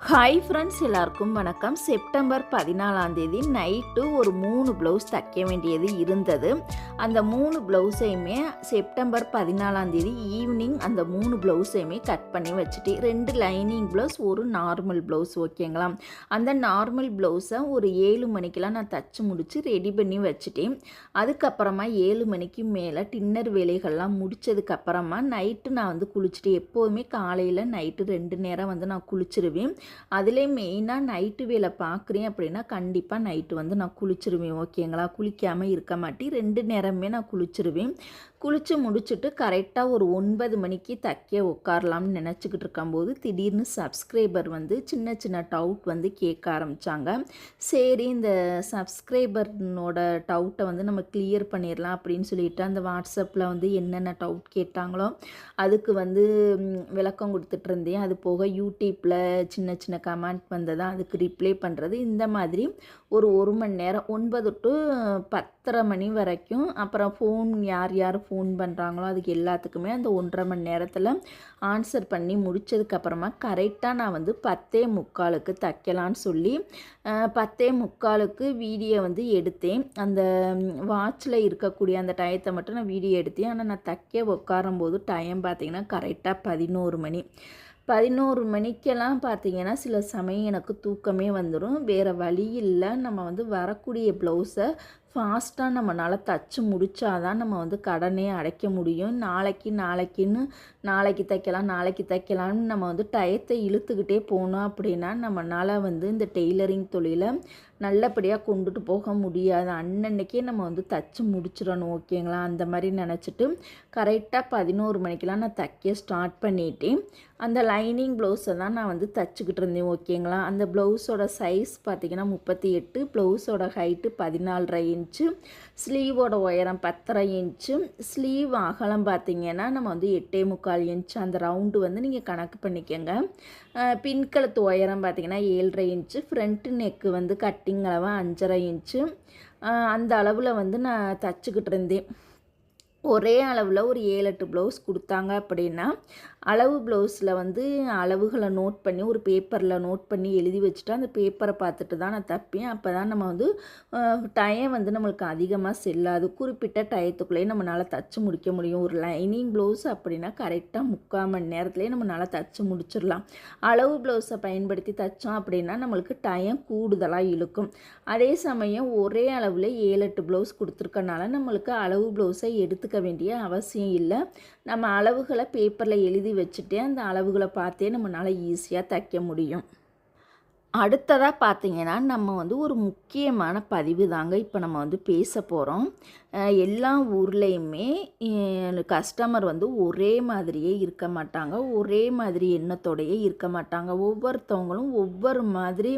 Hi friends எல்லாருக்கும் வணக்கம். September பதினாலாம் தேதி நைட்டு ஒரு மூணு ப்ளவுஸ் தைக்க வேண்டியது இருந்தது. அந்த மூணு ப்ளவுஸையுமே செப்டம்பர் பதினாலாம் தேதி ஈவினிங் அந்த மூணு ப்ளவுஸையுமே கட் பண்ணி வச்சுட்டு ரெண்டு லைனிங் ப்ளவுஸ் ஒரு நார்மல் ப்ளவுஸ் ஓகேங்களா அந்த நார்மல் ப்ளவுஸை ஒரு ஏழு மணிக்கெலாம் நான் தச்சு முடித்து ரெடி பண்ணி வச்சுட்டேன். அதுக்கப்புறமா ஏழு மணிக்கு மேலே டின்னர் வேலைகள்லாம் முடித்ததுக்கப்புறமா நைட்டு நான் வந்து குளிச்சுட்டு எப்போதுமே காலையில் நைட்டு ரெண்டு நேரம் வந்து நான் குளிச்சிருவேன். அதிலே மெயினாக நைட்டு வேலை பார்க்குறேன் அப்படின்னா கண்டிப்பாக நைட்டு வந்து நான் குளிச்சிருவேன் ஓகேங்களா குளிக்காமல் இருக்க மாட்டேன். ரெண்டு நேரமே நான் குளிச்சிருவேன். குளித்து முடிச்சுட்டு கரெக்டாக ஒரு ஒன்பது மணிக்கு தைக்க உட்காரலாம்னு நினச்சிக்கிட்டு இருக்கும்போது திடீர்னு சப்ஸ்கிரைபர் வந்து சின்ன சின்ன டவுட் வந்து கேட்க ஆரம்பித்தாங்க சரி இந்த சப்ஸ்கிரைபர்னோட டவுட்டை வந்து நம்ம கிளியர் பண்ணிடலாம் அப்படின்னு சொல்லிட்டு அந்த வாட்ஸ்அப்பில் வந்து என்னென்ன டவுட் கேட்டாங்களோ அதுக்கு வந்து விளக்கம் கொடுத்துட்டு இருந்தேன். அது போக யூடியூப்பில் சின்ன சின்ன கமெண்ட் வந்ததா அதுக்கு ரிப்ளை பண்ணுறது இந்த மாதிரி ஒரு ஒரு மணி நேரம் ஒன்பது டு பத்தரை மணி வரைக்கும் அப்புறம் ஃபோன் யார் யார் ஃபோன் பண்ணுறாங்களோ அதுக்கு எல்லாத்துக்குமே அந்த ஒன்றரை மணி நேரத்தில் ஆன்சர் பண்ணி முடிச்சதுக்கப்புறமா கரெக்டாக நான் வந்து பத்தே முக்காலுக்கு தைக்கலான்னு சொல்லி பத்தே முக்காலுக்கு வீடியோ வந்து எடுத்தேன். அந்த வாட்சில் இருக்கக்கூடிய அந்த டயத்தை மட்டும் நான் வீடியோ எடுத்தேன். ஆனால் நான் தைக்க உட்காரும்போது டைம் பார்த்திங்கன்னா கரெக்டாக பதினோரு மணி. பதினோரு மணிக்கெல்லாம் பார்த்தீங்கன்னா சில சமயம் எனக்கு தூக்கமே வந்துடும் வேறு வழி இல்லை. நம்ம வந்து வரக்கூடிய ப்ளவுஸை ஃபாஸ்ட்டாக நம்மளால் தச்சு முடிச்சாதான் நம்ம வந்து கடனே அடைக்க முடியும். நாளைக்கு நாளைக்குன்னு நாளைக்கு தைக்கலாம் நாளைக்கு தைக்கலாம்னு நம்ம வந்து டயத்தை இழுத்துக்கிட்டே போனோம் அப்படின்னா நம்மளால் வந்து இந்த டெய்லரிங் தொழிலை நல்லபடியாக கொண்டுட்டு போக முடியாது. அன்னன்னைக்கே நம்ம வந்து தச்சு முடிச்சிடணும் ஓகேங்களா? அந்த மாதிரி நினச்சிட்டு கரெக்டாக பதினோரு மணிக்கெலாம் நான் தைக்க ஸ்டார்ட் பண்ணிட்டேன். அந்த லைனிங் ப்ளவுஸை தான் நான் வந்து தச்சுக்கிட்டு இருந்தேன் ஓகேங்களா? அந்த ப்ளவுஸோட சைஸ் பார்த்திங்கன்னா முப்பத்தி எட்டு ப்ளவுஸோட ஹைட்டு பதினாலரை இன்ச்சு ஸ்லீவோட உயரம் பத்தரை இன்ச்சு. ஸ்லீவ் அகலம் பார்த்திங்கன்னா நம்ம வந்து எட்டே முக்கால் இன்ச்சு அந்த ரவுண்டு வந்து நீங்கள் கணக்கு பண்ணிக்கோங்க. பின்கழுத்து உயரம் பார்த்திங்கன்னா ஏழரை இன்ச்சு. ஃப்ரண்ட் நெக்கு வந்து கட்டிங் அளவு அஞ்சரை இன்ச்சு. அந்த அளவில் வந்து நான் தச்சுக்கிட்டு இருந்தேன். ஒரே அளவில் ஒரு ஏழு எட்டு ப்ளவுஸ் கொடுத்தாங்க அப்படின்னா அளவு ப்ளவுஸில் வந்து அளவுகளை நோட் பண்ணி ஒரு பேப்பரில் நோட் பண்ணி எழுதி வச்சுட்டு அந்த பேப்பரை பார்த்துட்டு தான் நான் தப்பேன். அப்போ தான் நம்ம வந்து டயம் வந்து நம்மளுக்கு அதிகமாக செல்லாது. குறிப்பிட்ட டயத்துக்குள்ளேயே நம்மளால் தச்சு முடிக்க முடியும். ஒரு லைனிங் ப்ளவுஸ் அப்படின்னா கரெக்டாக முக்கால் மணி நேரத்துலேயே நம்மளால் தச்சு முடிச்சிடலாம். அளவு ப்ளவுஸை பயன்படுத்தி தைச்சோம் அப்படின்னா நம்மளுக்கு டயம் கூடுதலாக இழுக்கும். அதே சமயம் ஒரே அளவில் ஏழு எட்டு ப்ளவுஸ் கொடுத்துருக்கனால நம்மளுக்கு அளவு ப்ளவுஸை எடுத்துக்க வேண்டிய அவசியம் இல்லை. நம்ம அளவுகளை பேப்பரில் எழுதி வச்சுட்டே அந்த அளவுகளை பார்த்தே நம்மளால் ஈஸியாக தைக்க முடியும். அடுத்ததாக பார்த்தீங்கன்னா நம்ம வந்து ஒரு முக்கியமான பதிவு தாங்க இப்போ நம்ம வந்து பேச போகிறோம் எல்லா ஊர்லேயுமே கஸ்டமர் வந்து ஒரே மாதிரியே இருக்க மாட்டாங்க. ஒரே மாதிரி எண்ணத்தோடையே இருக்க மாட்டாங்க. ஒவ்வொருத்தவங்களும் ஒவ்வொரு மாதிரி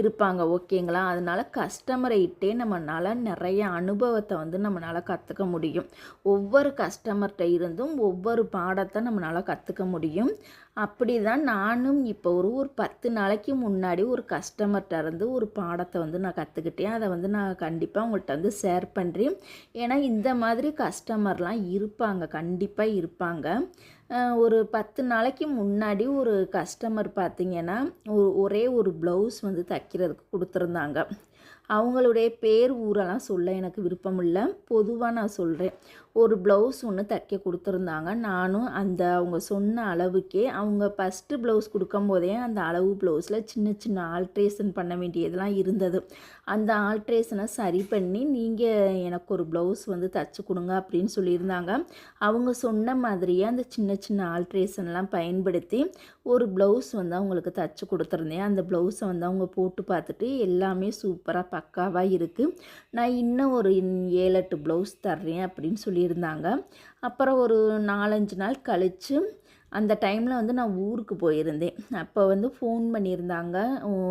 இருப்பாங்க. ஓகேங்களா? அதனால கஸ்டமரை இட்டே நம்மளால் நிறைய அனுபவத்தை வந்து நம்மளால் கற்றுக்க முடியும். ஒவ்வொரு கஸ்டமர்கிட்ட இருந்தும் ஒவ்வொரு பாடத்தை நம்மளால் கற்றுக்க முடியும். அப்படி தான் நானும் இப்போ ஒரு ஒரு பத்து நாளைக்கு முன்னாடி ஒரு கஸ்டமர்கிட்ட இருந்து ஒரு பாடத்தை வந்து நான் கற்றுக்கிட்டேன் அதை வந்து நான் கண்டிப்பாக உங்கள்கிட்ட வந்து ஷேர் பண்ணுறேன் ஏன்னா இந்த மாதிரி கஸ்டமர்லாம் இருப்பாங்க கண்டிப்பாக இருப்பாங்க. ஒரு பத்து நாளைக்கு முன்னாடி ஒரு கஸ்டமர் பார்த்திங்கன்னா ஒரு ஒரே ஒரு ப்ளவுஸ் வந்து தைக்கிறதுக்கு கொடுத்துருந்தாங்க. அவங்களுடைய பேர் ஊரெல்லாம் சொல்ல எனக்கு விருப்பம் இல்லை பொதுவாக நான் சொல்கிறேன் ஒரு ப்ளவுஸ் ஒன்று தைக்க கொடுத்துருந்தாங்க. நானும் அந்த அவங்க சொன்ன அளவுக்கே அவங்க ஃபஸ்ட்டு ப்ளவுஸ் கொடுக்கும்போதே அந்த அளவு ப்ளவுஸில் சின்ன சின்ன ஆல்ட்ரேஷன் பண்ண வேண்டியதெல்லாம் இருந்தது. அந்த ஆல்ட்ரேஷனை சரி பண்ணி நீங்கள் எனக்கு ஒரு ப்ளவுஸ் வந்து தைச்சு கொடுங்க அப்படின்னு சொல்லியிருந்தாங்க. அவங்க சொன்ன மாதிரியே அந்த சின்ன சின்ன ஆல்ட்ரேஷன்லாம் பயன்படுத்தி ஒரு ப்ளவுஸ் வந்து அவங்களுக்கு தைச்சு கொடுத்துருந்தேன். அந்த ப்ளவுஸை வந்து அவங்க போட்டு பார்த்துட்டு எல்லாமே சூப்பராக பக்காவாக இருக்குது நான் இன்னும் ஒரு ஏழு எட்டு ப்ளவுஸ் தர்றேன் அப்படின்னு சொல்லி சொல்லியிருந்தாங்க. அப்புறம் ஒரு நாலஞ்சு நாள் கழித்து அந்த டைமில் வந்து நான் ஊருக்கு போயிருந்தேன். அப்போ வந்து ஃபோன் பண்ணியிருந்தாங்க.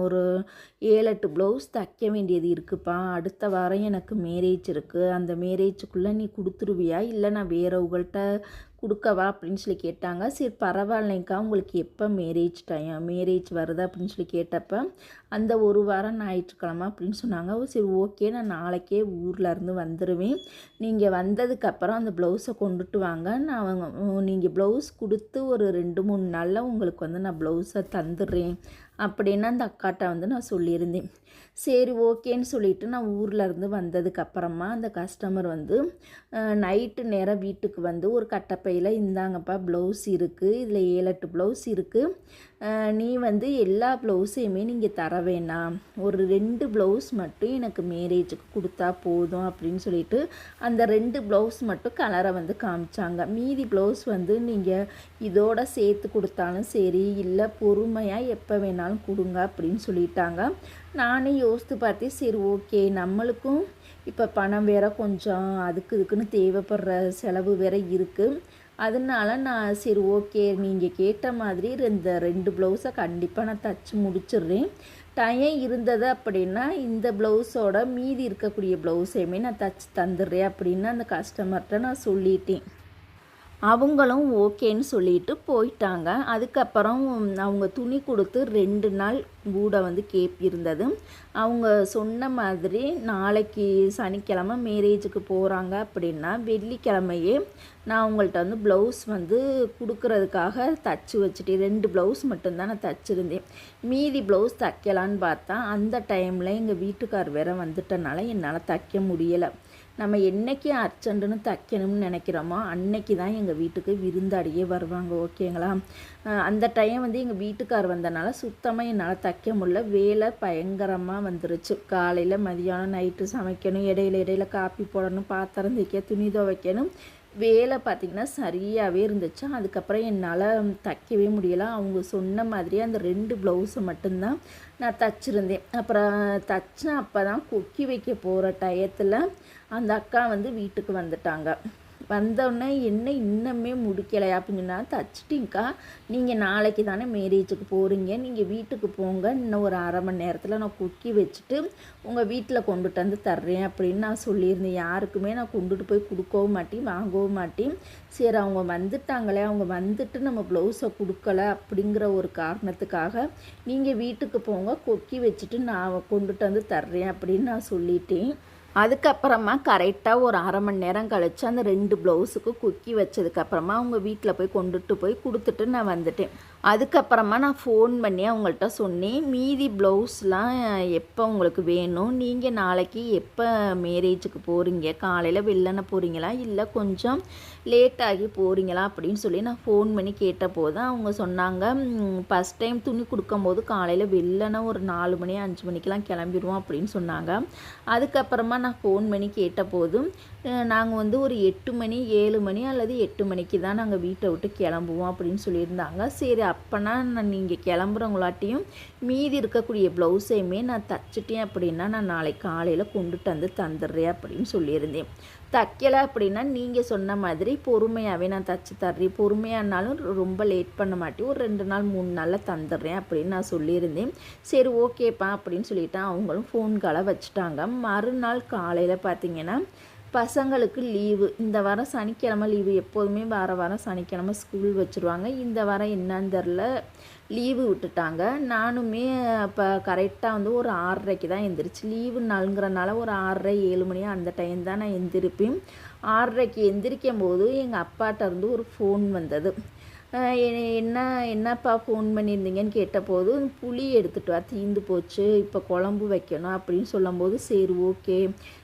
ஒரு ஏழு எட்டு ப்ளவுஸ் தைக்க வேண்டியது இருக்குப்பா. அடுத்த வாரம் எனக்கு மேரேஜ் இருக்குது அந்த மேரேஜுக்குள்ளே நீ கொடுத்துருவியா? இல்லை நான் வேறவங்கள்ட்ட கொடுக்கவா அப்படின்னு சொல்லி கேட்டாங்க. சரி பரவாயில்லைங்க்கா உங்களுக்கு எப்போ மேரேஜ் டைம் மேரேஜ் வருது அப்படின்னு சொல்லி கேட்டப்ப அந்த ஒரு வாரம் ஞாயிற்றுக்கிழமை அப்படின்னு சொன்னாங்க. சரி ஓகே நான் நாளைக்கே ஊரில் இருந்து வந்துடுவேன் நீங்கள் வந்ததுக்கப்புறம் அந்த ப்ளவுஸை கொண்டுட்டு வாங்க. நான் அவங்க நீங்கள் ப்ளவுஸ் கொடுத்து ஒரு ரெண்டு மூணு நாளில் உங்களுக்கு வந்து நான் ப்ளவுஸை தந்துடுறேன். அப்படின்னு அந்த அக்காட்ட வந்து நான் சொல்லியிருந்தேன். சரி ஓகேன்னு சொல்லிட்டு நான் ஊரில் இருந்து வந்ததுக்கப்புறமா அந்த கஸ்டமர் வந்து நைட்டு நேரம் வீட்டுக்கு வந்து ஒரு கட்டப்பையில் இந்தாங்கப்பா ப்ளவுஸ் இருக்குது இதில் ஏழு எட்டு ப்ளவுஸ் இருக்குது நீ வந்து எல்லா ப்ளவுஸையுமே நீங்கள் தர வேணாம். ஒரு ரெண்டு ப்ளவுஸ் மட்டும் எனக்கு மேரேஜுக்கு கொடுத்தா போதும் அப்படின்னு சொல்லிட்டு அந்த ரெண்டு ப்ளவுஸ் மட்டும் கலரை வந்து காமிச்சாங்க. மீதி ப்ளவுஸ் வந்து நீங்கள் இதோட சேர்த்து கொடுத்தாலும் சரி இல்லை பொறுமையாக எப்போ வேணாலும் கொடுங்க அப்படின்னு சொல்லிட்டாங்க. நானே யோசித்து பார்த்தேன் சரி ஓகே நம்மளுக்கும் இப்போ பணம் வேற கொஞ்சம் அதுக்கு இதுக்குன்னு தேவைப்படுற செலவு வேற இருக்குது அதனால நான் சரி ஓகே நீங்கள் கேட்ட மாதிரி இந்த ரெண்டு ப்ளவுஸை கண்டிப்பாக நான் தச்சு முடிச்சிடுறேன். டைம் இருந்தது அப்படின்னா இந்த ப்ளவுஸோட மீதி இருக்கக்கூடிய ப்ளவுஸையுமே நான் தச்சு தந்துடுறேன் அப்படின்னு அந்த கஸ்டமர்கிட்ட நான் சொல்லிட்டேன். அவங்களும் ஓகேன்னு சொல்லிட்டு போயிட்டாங்க. அதுக்கப்புறம் அவங்க துணி கொடுத்து ரெண்டு நாள் கூட வந்து கேப் இருந்தது. அவங்க சொன்ன மாதிரி நாளைக்கு சனிக்கிழமை மேரேஜுக்கு போகிறாங்க அப்படின்னா வெள்ளிக்கிழமையே நான் அவங்கள்ட்ட வந்து ப்ளவுஸ் வந்து கொடுக்கறதுக்காக தச்சு வச்சுட்டேன் ரெண்டு ப்ளவுஸ் மட்டும்தான் நான் தச்சுருந்தேன். மீதி ப்ளவுஸ் தைக்கலான்னு பார்த்தா அந்த டைமில் எங்கள் வீட்டுக்கார் வேற வந்துட்டனால என்னால் தைக்க முடியலை. நம்ம என்னைக்கு அர்ஜென்ட்டுன்னு தைக்கணும்னு நினைக்கிறோமோ அன்னைக்கு தான் எங்கள் வீட்டுக்கு விருந்தாடியே வருவாங்க ஓகேங்களா? அந்த டைம் வந்து எங்கள் வீட்டுக்கார் வந்தனால சுத்தமாக என்னால் தைக்க முடியல. வேலை பயங்கரமாக வந்துருச்சு. காலையில் மதியானம் நைட்டு சமைக்கணும் இடையில இடையில காப்பி போடணும் பாத்திரம் தைக்க துணி துவைக்கணும். வேலை பார்த்திங்கன்னா சரியாகவே இருந்துச்சு. அதுக்கப்புறம் என்னால் தைக்கவே முடியலை. அவங்க சொன்ன மாதிரி அந்த ரெண்டு ப்ளவுஸை மட்டும்தான் நான் தச்சுருந்தேன். அப்புறம் தச்சேன் அப்போ தான் கொக்கி வைக்க போகிற டயத்தில் அந்த அக்கா வந்து வீட்டுக்கு வந்துட்டாங்க. வந்தோடனே என்ன இன்னுமே முடிக்கலையா அப்படின்னு சொன்னால் தச்சிட்டிங்க்கா நீங்கள் நாளைக்கு தானே மேரேஜுக்கு போகிறீங்க நீங்கள் வீட்டுக்கு போங்க. இன்னும் ஒரு அரை மணி நேரத்தில் நான் குக்கி வச்சுட்டு உங்கள் வீட்டில் கொண்டுட்டு வந்து தர்றேன் அப்படின்னு நான் சொல்லியிருந்தேன். யாருக்குமே நான் கொண்டுட்டு போய் கொடுக்கவும் மாட்டேன் வாங்கவும் மாட்டேன். சரி அவங்க வந்துட்டாங்களே. அவங்க வந்துட்டு நம்ம ப்ளவுஸை கொடுக்கல அப்படிங்கிற ஒரு காரணத்துக்காக நீங்கள் வீட்டுக்கு போங்க கொக்கி வச்சுட்டு நான் கொண்டுட்டு வந்து தர்றேன் அப்படின்னு நான் சொல்லிட்டேன். அதுக்கப்புறமா கரெக்டாக ஒரு அரை மணி நேரம் கழித்து அந்த ரெண்டு ப்ளவுஸுக்கு குக்கி வச்சதுக்கப்புறமா அவங்க வீட்டில் போய் கொண்டுட்டு போய் கொடுத்துட்டு நான் வந்துட்டேன். அதுக்கப்புறமா நான் ஃபோன் பண்ணி அவங்கள்ட்ட சொன்னேன் மீதி ப்ளவுஸ்லாம் எப்போ உங்களுக்கு வேணும்? நீங்கள் நாளைக்கு எப்போ மேரேஜுக்கு போகிறீங்க காலையில் வெள்ளன போகிறீங்களா இல்லை கொஞ்சம் லேட்டாகி போகிறீங்களா அப்படின்னு சொல்லி நான் ஃபோன் பண்ணி கேட்டபோது அவங்க சொன்னாங்க ஃபஸ்ட் டைம் துணி கொடுக்கும்போது காலையில் வெள்ளன ஒரு நாலு மணி அஞ்சு மணிக்கெலாம் கிளம்பிடுவோம் அப்படின்னு சொன்னாங்க. அதுக்கப்புறமா நான் ஃபோன் பண்ணி கேட்டபோதும் நாங்கள் வந்து ஒரு எட்டு மணி ஏழு மணி அல்லது எட்டு மணிக்கு தான் நாங்கள் வீட்டை விட்டு கிளம்புவோம் அப்படின்னு சொல்லியிருந்தாங்க. சரி அப்போனா நான் நீங்கள் கிளம்புறவங்களாட்டியும் மீதி இருக்கக்கூடிய ப்ளவுஸையுமே நான் தைச்சிட்டேன் அப்படின்னா நான் நாளைக்கு காலையில் கொண்டுட்டு வந்து தந்துடுறேன் அப்படின்னு சொல்லியிருந்தேன். தைக்கலை அப்படின்னா நீங்கள் சொன்ன மாதிரி பொறுமையாகவே நான் தச்சு தர்றேன். பொறுமையானாலும் ரொம்ப லேட் பண்ண மாட்டேன். ஒரு ரெண்டு நாள் மூணு நாளில் தந்துடுறேன் அப்படின்னு நான் சொல்லியிருந்தேன். சரி ஓகேப்பா அப்படின்னு சொல்லிட்டு அவங்களும் ஃபோன் காலை வச்சுட்டாங்க. மறுநாள் காலையில் பார்த்தீங்கன்னா பசங்களுக்கு லீவு. இந்த வாரம் சனிக்கிழமை லீவு. எப்போதுமே வார வாரம் சனிக்கிழமை ஸ்கூல் வச்சுருவாங்க. இந்த வாரம் என்னன்னு தெரில லீவு விட்டுட்டாங்க. நானுமே இப்போ கரெக்டாக வந்து ஒரு ஆறரைக்கு தான் எந்திரிச்சு லீவு நாளுங்கிறனால ஒரு ஆறரை ஏழு மணி அந்த டைம் தான் நான் எந்திரிப்பேன். ஆறரைக்கு எந்திரிக்கும் போது எங்கள் அப்பாட்ட இருந்து ஒரு ஃபோன் வந்தது. என்ன என்னப்பா ஃபோன் பண்ணியிருந்தீங்கன்னு கேட்டபோது புளி எடுத்துகிட்டு வா தீந்து போச்சு. இப்போ குழம்பு வைக்கணும் அப்படின்னு சொல்லும்போது சரி ஓகே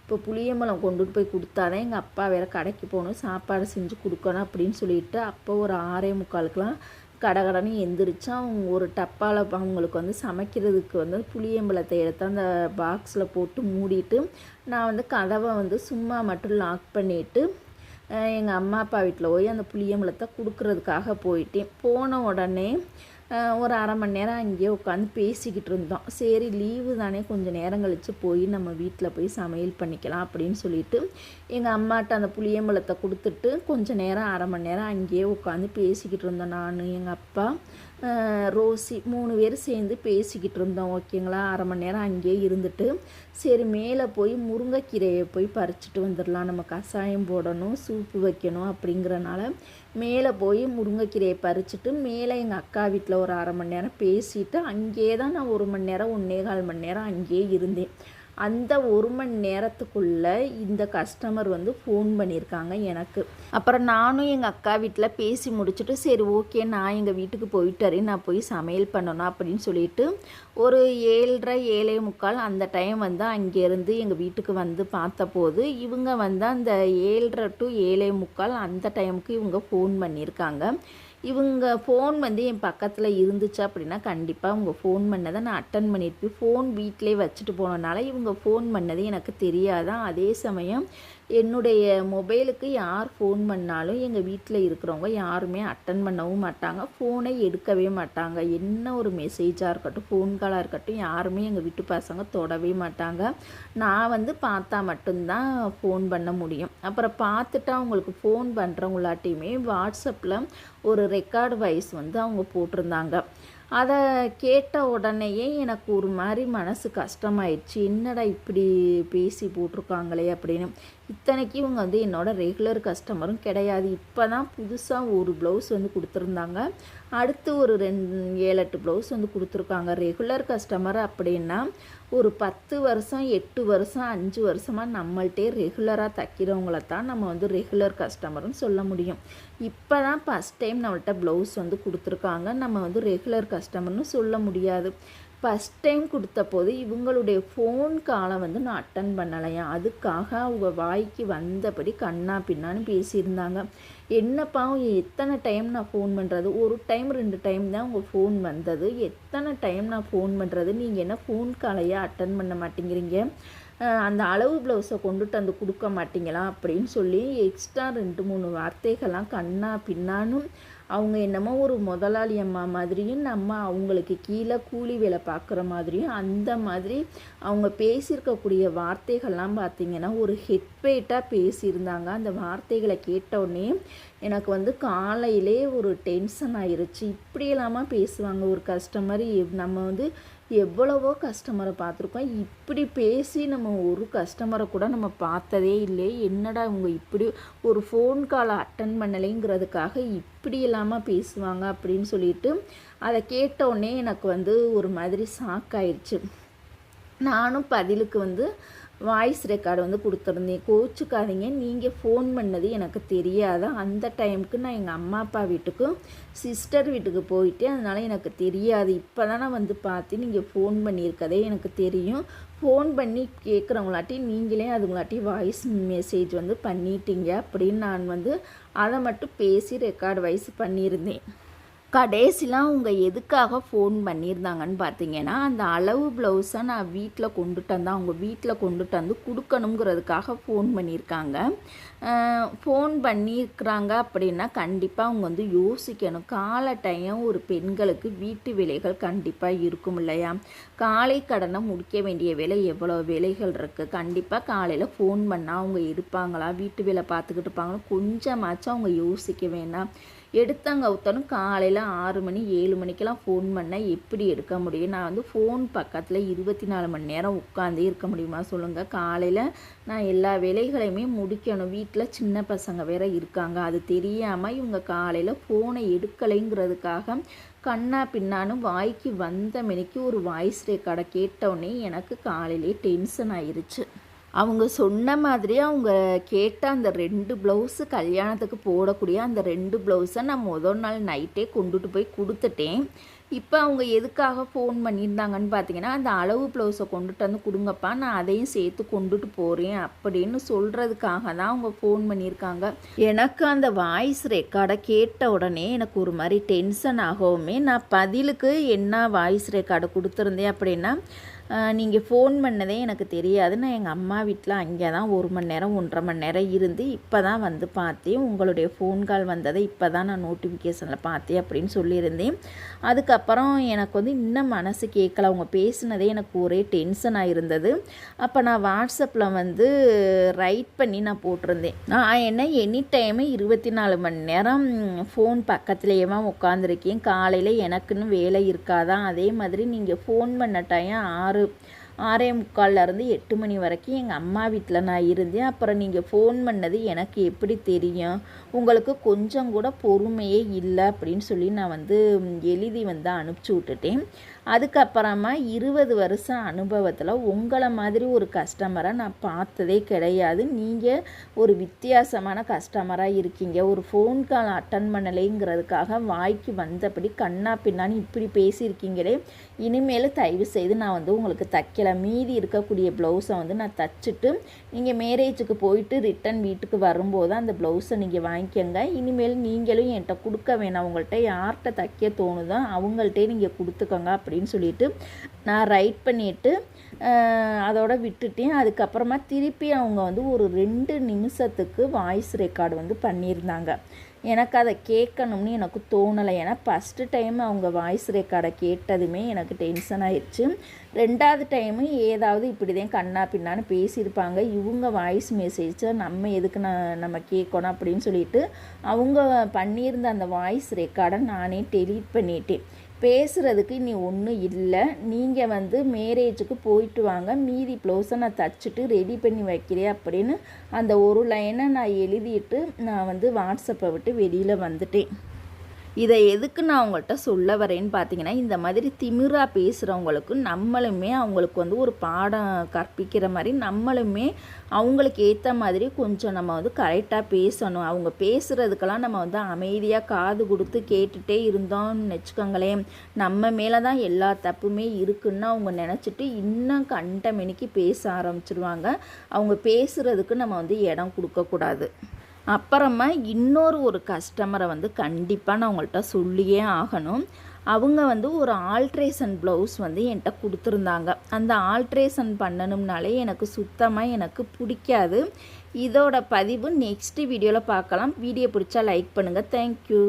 இப்போ புளியம்பழம் கொண்டுட்டு போய் கொடுத்தாதான் எங்கள் அப்பா வேறு கடைக்கு போகணும் சாப்பாடு செஞ்சு கொடுக்கணும் அப்படின்னு சொல்லிட்டு அப்போ ஒரு ஆறே முக்காலுக்கெலாம் கடகடன்னு எந்திரிச்சு அவங்க ஒரு டப்பாவில் அவங்களுக்கு வந்து சமைக்கிறதுக்கு வந்து புளியம்பழத்தை எடுத்து அந்த பாக்ஸில் போட்டு மூடிட்டு நான் வந்து கதவை வந்து சும்மா மட்டும் லாக் பண்ணிவிட்டு எங்கள் அம்மா அப்பா வீட்டில் போய் அந்த புளியம்பழத்தை கொடுக்குறதுக்காக போயிட்டேன். போன உடனே ஒரு அரை மணி நேரம் அங்கேயே உட்காந்து பேசிக்கிட்டு இருந்தோம். சரி லீவு தானே கொஞ்சம் நேரம் கழித்து போய் நம்ம வீட்டில் போய் சமையல் பண்ணிக்கலாம் அப்படின்னு சொல்லிட்டு எங்கள் அம்மாட்ட அந்த புளியம்பழத்தை கொடுத்துட்டு கொஞ்சம் நேரம் அரை மணி நேரம் அங்கேயே உட்காந்து பேசிக்கிட்டு இருந்தோம் நான் எங்கள் அப்பா ரோசி மூணு பேர் சேர்ந்து பேசிக்கிட்டு இருந்தோம் ஓகேங்களா அரை மணி நேரம் அங்கேயே இருந்துட்டு சரி மேலே போய் முருங்கைக்கீரையை போய் பறிச்சுட்டு வந்துடலாம். நம்ம கஷாயம் போடணும் சூப்பு வைக்கணும் அப்படிங்கிறனால மேலே போய் முருங்கைக்கீரையை பறிச்சுட்டு மேலே எங்கள் அக்கா வீட்டில் ஒரு அரை மணி நேரம் பேசிட்டு அங்கேயே தான் நான் ஒரு மணி நேரம் ஒன்றே கால் மணி நேரம் அங்கேயே இருந்தேன். அந்த ஒரு மணி நேரத்துக்குள்ளே இந்த கஸ்டமர் வந்து ஃபோன் பண்ணியிருக்காங்க எனக்கு. அப்புறம் நானும் எங்கள் அக்கா வீட்டில் பேசி முடிச்சுட்டு சரி ஓகே நான் எங்கள் வீட்டுக்கு போயிட்டாரு நான் போய் சமையல் பண்ணணும் அப்படின்னு சொல்லிட்டு ஒரு ஏழரை ஏழே முக்கால் அந்த டைம் வந்து அங்கேருந்து எங்கள் வீட்டுக்கு வந்து பார்த்தபோது இவங்க வந்து அந்த ஏழரை டு ஏழே முக்கால் அந்த டைமுக்கு இவங்க ஃபோன் பண்ணியிருக்காங்க. இவங்க ஃபோன் வந்து என் பக்கத்தில் இருந்துச்சு அப்படின்னா கண்டிப்பாக அவங்க ஃபோன் பண்ணதை நான் அட்டன் பண்ணியிருப்பேன் ஃபோன் வீட்டிலே வச்சுட்டு போனனால இவங்க ஃபோன் பண்ணது எனக்கு தெரியாதான். அதே சமயம் என்னுடைய மொபைலுக்கு யார் ஃபோன் பண்ணாலும் எங்கள் வீட்டில் இருக்கிறவங்க யாருமே அட்டன் பண்ணவும் மாட்டாங்க. ஃபோனை எடுக்கவே மாட்டாங்க. என்ன ஒரு மெசேஜாக இருக்கட்டும் ஃபோன் காலாக இருக்கட்டும் யாருமே எங்கள் வீட்டு பசங்க தொடவே மாட்டாங்க. நான் வந்து பார்த்தா மட்டும்தான் ஃபோன் பண்ண முடியும். அப்புறம் பார்த்துட்டா அவங்களுக்கு ஃபோன் பண்ணுறவங்களாட்டியுமே வாட்ஸ்அப்பில் ஒரு ரெக்கார்டு வாய்ஸ் வந்து அவங்க போட்டிருந்தாங்க. அதை கேட்ட உடனேயே எனக்கு ஒரு மாதிரி மனசு கஷ்டமாயிடுச்சு. என்னடா இப்படி பேசி போட்டிருக்காங்களே அப்படின்னு. இத்தனைக்கு இவங்க வந்து என்னோட ரெகுலர் கஸ்டமரும் கிடையாது. இப்போ தான் புதுசாக ஒரு ப்ளவுஸ் வந்து கொடுத்துருந்தாங்க. அடுத்து ஒரு ரெண்டு ஏழு எட்டு ப்ளவுஸ் வந்து கொடுத்துருக்காங்க. ரெகுலர் கஸ்டமர் அப்படின்னா ஒரு பத்து வருஷம் எட்டு வருஷம் அஞ்சு வருஷமாக நம்மள்கிட்டே ரெகுலராக தைக்கிறவங்கள தான் நம்ம வந்து ரெகுலர் கஸ்டமர்னு சொல்ல முடியும். இப்போ தான் ஃபஸ்ட் டைம் நம்மள்கிட்ட ப்ளவுஸ் வந்து கொடுத்துருக்காங்க. நம்ம வந்து ரெகுலர் கஸ்டமர்னு சொல்ல முடியாது. ஃபஸ்ட் டைம் கொடுத்த போது இவங்களுடைய ஃபோன் காலை வந்து நான் அட்டன் பண்ணலையா? அதுக்காக அவங்க வாய்க்கு வந்தபடி கண்ணா பின்னான்னு பேசியிருந்தாங்க. என்னப்பா எத்தனை டைம் நான் ஃபோன் பண்ணுறது ஒரு டைம் ரெண்டு டைம் தான் உங்கள் ஃபோன் வந்தது. எத்தனை டைம் நான் ஃபோன் பண்ணுறது நீங்கள் என்ன ஃபோன் காலையாக அட்டன் பண்ண மாட்டேங்கிறீங்க? அந்த அளவு ப்ளவுஸை கொண்டுட்டு வந்து கொடுக்க மாட்டீங்களா? அப்படின்னு சொல்லி எக்ஸ்ட்ரா ரெண்டு மூணு வார்த்தைகள்லாம் கண்ணா பின்னான்னு அவங்க என்னமோ ஒரு முதலாளி அம்மா மாதிரியும் நம்ம அவங்களுக்கு கீழே கூலி வேலை பார்க்குற மாதிரியும் அந்த மாதிரி அவங்க பேசியிருக்கக்கூடிய வார்த்தைகள்லாம் பார்த்திங்கன்னா ஒரு ஹெட்வேட்டாக பேசியிருந்தாங்க. அந்த வார்த்தைகளை கேட்டோடனே எனக்கு வந்து காலையிலே ஒரு டென்ஷன் ஆயிடுச்சு இப்படி இல்லாமல் பேசுவாங்க ஒரு கஸ்டமர். நம்ம வந்து எவ்வளவோ கஸ்டமரை பார்த்துருக்கோம். இப்படி பேசி நம்ம ஒரு கஸ்டமரை கூட நம்ம பார்த்ததே இல்லை. என்னடா இவங்க இப்படி ஒரு ஃபோன் காலை அட்டன் பண்ணலைங்கிறதுக்காக இப்படி இல்லாமல் பேசுவாங்க அப்படின்னு சொல்லிட்டு அதை கேட்டோடனே எனக்கு வந்து ஒரு மாதிரி ஷாக் ஆயிடுச்சு நானும் பதிலுக்கு வந்து வாய்ஸ் ரெக்கார்டு வந்து கொடுத்துருந்தேன். கோச்சுக்காதீங்க. நீங்கள் ஃபோன் பண்ணது எனக்கு தெரியாத. அந்த டைமுக்கு நான் எங்கள் அம்மா அப்பா வீட்டுக்கும் சிஸ்டர் வீட்டுக்கு போயிட்டு அதனால் எனக்கு தெரியாது. இப்போ தான் நான் வந்து பார்த்து நீங்கள் ஃபோன் பண்ணியிருக்கதே எனக்கு தெரியும். ஃபோன் பண்ணி கேட்குறவங்களாட்டி நீங்களே அதுங்களாட்டி வாய்ஸ் மெசேஜ் வந்து பண்ணிட்டீங்க அப்படின்னு நான் வந்து அதை மட்டும் பேசி ரெக்கார்டு வாய்ஸ் பண்ணியிருந்தேன். கடைசிலாம் அவங்க எதுக்காக ஃபோன் பண்ணியிருந்தாங்கன்னு பார்த்தீங்கன்னா அந்த அளவு ப்ளவுஸை நான் வீட்டில் கொண்டுட்டு வந்தேன் அவங்க வீட்டில் கொண்டுட்டு வந்து கொடுக்கணுங்கிறதுக்காக ஃபோன் பண்ணியிருக்காங்க. ஃபோன் பண்ணியிருக்கிறாங்க அப்படின்னா கண்டிப்பாக அவங்க வந்து யோசிக்கணும். கால டைம் ஒரு பெண்களுக்கு வீட்டு வேலைகள் கண்டிப்பாக இருக்கும் இல்லையா? காலை கடனை முடிக்க வேண்டிய வேலை எவ்வளோ வேலைகள் இருக்குது கண்டிப்பாக காலையில் ஃபோன் பண்ணால் அவங்க இருப்பாங்களா? வீட்டு வேலை பார்த்துக்கிட்டு இருப்பாங்களா? கொஞ்சமாச்சும் அவங்க யோசிக்க வேணாம். எடுத்தாங்க ஒருத்தனும் காலையில் ஆறு மணி ஏழு மணிக்கெல்லாம் ஃபோன் பண்ணால் எப்படி எடுக்க முடியும்? நான் வந்து ஃபோன் பக்கத்தில் இருபத்தி நாலு மணி நேரம் உட்காந்து இருக்க முடியுமா? சொல்லுங்கள் காலையில் நான் எல்லா வேலைகளையுமே முடிக்கணும். வீட்டில் சின்ன பசங்க வேற இருக்காங்க. அது தெரியாமல் இவங்க காலையில் ஃபோனை எடுக்கலைங்கிறதுக்காக கண்ணா பின்னானும் வாய்க்கு வந்த மணிக்கு ஒரு வாய்ஸ் ரேக்கார்டை கேட்டவுடனே எனக்கு காலையிலே டென்ஷன் ஆயிருச்சு. அவங்க சொன்ன மாதிரி அவங்க கேட்ட அந்த ரெண்டு ப்ளவுஸு கல்யாணத்துக்கு போடக்கூடிய அந்த ரெண்டு ப்ளவுஸை நான் முதல் நாள் நைட்டே கொண்டுட்டு போய் கொடுத்துட்டேன். இப்போ அவங்க எதுக்காக ஃபோன் பண்ணியிருந்தாங்கன்னு பார்த்தீங்கன்னா அந்த அளவு ப்ளவுஸை கொண்டுட்டு வந்து கொடுங்கப்பா நான் அதையும் சேர்த்து கொண்டுட்டு போகிறேன் அப்படின்னு சொல்கிறதுக்காக தான் அவங்க ஃபோன் பண்ணியிருக்காங்க. எனக்கு அந்த வாய்ஸ் ரெக்கார்டை கேட்ட உடனே எனக்கு ஒரு மாதிரி டென்ஷன் ஆகவுமே நான் பதிலுக்கு என்ன வாய்ஸ் ரெக்கார்டை கொடுத்துருந்தேன் அப்படின்னா நீங்கள் ஃபோன் பண்ணதே எனக்கு தெரியாது நான் எங்கள் அம்மா வீட்டில் அங்கே தான் ஒரு மணி நேரம் ஒன்றரை மணி நேரம் இருந்து இப்போ தான் வந்து பார்த்தேன் உங்களுடைய ஃபோன் கால் வந்ததை இப்போ தான் நான் நோட்டிஃபிகேஷனில் பார்த்தேன் அப்படின்னு சொல்லியிருந்தேன். அதுக்கப்புறம் எனக்கு வந்து இன்னும் மனசு கேட்கல. அவங்க பேசினதே எனக்கு ஒரே டென்ஷனாக இருந்தது. அப்போ நான் வாட்ஸ்அப்பில் வந்து ரைட் பண்ணி நான் போட்டிருந்தேன். நான் என்ன எனி டைமு இருபத்தி நாலு மணி நேரம் ஃபோன் பக்கத்துலேயே உட்காந்துருக்கேன் காலையில் எனக்குன்னு வேலை இருக்காதான் அதே மாதிரி நீங்கள் ஃபோன் பண்ண டைம் ஆறு ஆறு ஆறே முக்கால்லேருந்து எட்டு மணி வரைக்கும் எங்கள் அம்மா வீட்டில் நான் இருந்தேன். அப்புறம் நீங்கள் ஃபோன் பண்ணது எனக்கு எப்படி தெரியும்? உங்களுக்கு கொஞ்சம் கூட பொறுமையே இல்லை அப்படின்னு சொல்லி நான் வந்து எழுதி வந்து அனுப்பிச்சி விட்டுட்டேன். அதுக்கப்புறமா இருபது வருஷம் அனுபவத்தில் உங்களை மாதிரி ஒரு கஸ்டமரை நான் பார்த்ததே கிடையாது. நீங்கள் ஒரு வித்தியாசமான கஸ்டமராக இருக்கீங்க. ஒரு ஃபோன் கால் அட்டன் பண்ணலைங்கிறதுக்காக வாய்க்கு வந்தபடி கண்ணா பின்னான்னு இப்படி பேசியிருக்கீங்களே. இனிமேல் தயவு செய்து நான் வந்து உங்களுக்கு தைக்கல. மீதி இருக்கக்கூடிய ப்ளவுஸை வந்து நான் தச்சுட்டு நீங்கள் மேரேஜுக்கு போயிட்டு ரிட்டன் வீட்டுக்கு வரும்போது அந்த ப்ளவுஸை நீங்கள் வாங்கிக்கோங்க. இனிமேல் நீங்களும் என்கிட்ட கொடுக்க வேணாம். உங்கள்கிட்ட யார்கிட்ட தைக்க தோணுதோ அவங்கள்ட்டே நீங்கள் கொடுத்துக்கோங்க அப்படின்னு சொல்லிட்டு நான் ரைட் பண்ணிவிட்டு அதோட விட்டுட்டேன். அதுக்கப்புறமா திருப்பி அவங்க வந்து ஒரு ரெண்டு நிமிஷத்துக்கு வாய்ஸ் ரெக்கார்டு வந்து பண்ணியிருந்தாங்க. எனக்கு அதை கேட்கணும்னு எனக்கு தோணலை. ஏன்னா ஃபஸ்ட்டு டைம் அவங்க வாய்ஸ் ரெக்கார்டை கேட்டதுமே எனக்கு டென்ஷன் ஆயிடுச்சு ரெண்டாவது டைமு ஏதாவது இப்படி தான் கண்ணா பின்னான்னு பேசியிருப்பாங்க. இவங்க வாய்ஸ் மெசேஜை நம்ம எதுக்கு நான் நம்ம கேட்கணும் அப்படின்னு சொல்லிட்டு அவங்க பண்ணியிருந்த அந்த வாய்ஸ் ரெக்கார்டை நானே டெலீட் பண்ணிட்டேன். பேசுகிறதுக்கு இனி ஒன்றும் இல்லை. நீங்கள் வந்து மேரேஜுக்கு போயிட்டு வாங்க. மீதி ப்ளவுஸை நான் தச்சுட்டு ரெடி பண்ணி வைக்கிறேன் அப்படின்னு அந்த ஒரு லைனை நான் எழுதிட்டு நான் வந்து வாட்ஸ்அப்பை விட்டு வெளியில் வந்துட்டேன். இதை எதுக்கு நான் அவங்கள்ட்ட சொல்ல வரேன்னு பார்த்தீங்கன்னா இந்த மாதிரி திமிராக பேசுகிறவங்களுக்கு நம்மளுமே அவங்களுக்கு வந்து ஒரு பாடம் கற்பிக்கிற மாதிரி நம்மளுமே அவங்களுக்கு ஏற்ற மாதிரி கொஞ்சம் நம்ம வந்து கரெக்டாக பேசணும். அவங்க பேசுகிறதுக்கெல்லாம் நம்ம வந்து அமைதியாக காது கொடுத்து கேட்டுகிட்டே இருந்தோம்னு வச்சுக்கோங்களேன். நம்ம மேலே தான் எல்லா தப்புமே இருக்குன்னு அவங்க நினச்சிட்டு இன்னும் கண்டமெனிக்கு பேச ஆரம்பிச்சிருவாங்க. அவங்க பேசுகிறதுக்கு நம்ம வந்து இடம் கொடுக்கக்கூடாது. அப்புறமா இன்னொரு ஒரு கஸ்டமரை வந்து கண்டிப்பாக நான் உங்கள்கிட்ட சொல்லியே ஆகணும். அவங்க வந்து ஒரு ஆல்ட்ரேஷன் ப்ளவுஸ் வந்து என்கிட்ட கொடுத்துருந்தாங்க. அந்த ஆல்ட்ரேஷன் பண்ணணும்னாலே எனக்கு சுத்தமாக எனக்கு பிடிக்காது. இதோட பதிவு நெக்ஸ்ட் வீடியோவில் பார்க்கலாம். வீடியோ பிடிச்சா லைக் பண்ணுங்கள் தேங்க்யூ